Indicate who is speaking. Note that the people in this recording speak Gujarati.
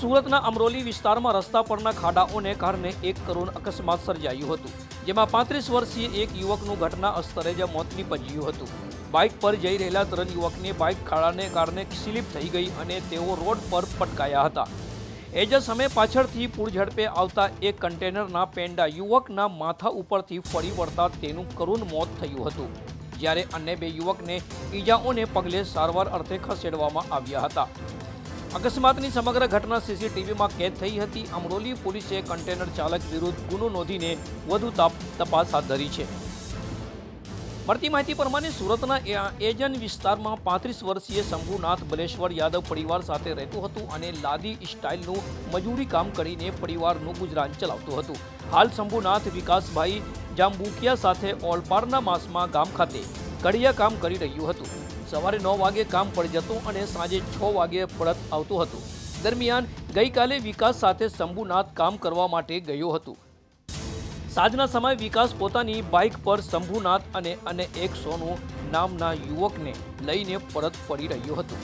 Speaker 1: સુરતના અમરોલી વિસ્તારમાં રસ્તા પરના ખાડાઓને કારણે એક કરુણ અકસ્માત સર્જાયું હતું, જેમાં પાંત્રીસ વર્ષીય એક યુવકનું ઘટના અસ્તરે જ મોત નીપજ્યું હતું. બાઇક પર જઈ રહેલા ત્રણ યુવકની બાઇક ખાડાને કારણે સ્લીપ થઈ ગઈ અને તેઓ રોડ પર પટકાયા હતા. એ જ સમયે પાછળથી પૂર ઝડપે આવતા એક કન્ટેનરના પેંડા યુવકના માથા ઉપરથી ફરી વળતા તેનું કરુણ મોત થયું હતું, જ્યારે અન્ય બે યુવકને ઈજાઓને પગલે સારવાર અર્થે ખસેડવામાં આવ્યા હતા. અકસ્માતની સમગ્ર ઘટના સીસીટીવીમાં કેદ થઈ હતી. અમરોલી પોલીસે કન્ટેનર ચાલક વિરુદ્ધ ગુનો નોંધીને વધુ તાપ- તપાસ હાથ ધરી છે. મળતી માહિતી પ્રમાણે સુરતના એજન વિસ્તારમાં પાંત્રીસ વર્ષીય શંભુનાથ બલેશ્વર યાદવ પરિવાર સાથે રહેતું હતું અને લાદી સ્ટાઇલનું મજૂરી કામ કરીને પરિવારનું ગુજરાન ચલાવતું હતું. હાલ શંભુનાથ વિકાસભાઈ જાંબુકિયા સાથે ઓલપાડના માસમાં ગામ ખાતે કડિયા કામ કરી રહ્યું હતું. સવારે નવ વાગે કામ પડી જતું અને સાંજે છ વાગે પરત આવતું હતું. દરમિયાન ગઈકાલે વિકાસ સાથે શંભુનાથ કામ કરવા માટે ગયો હતું. સાંજના સમયે વિકાસ પોતાની બાઇક પર શંભુનાથ અને અને એક સોનું નામના યુવકને લઈને પરત ફરી રહ્યો હતો.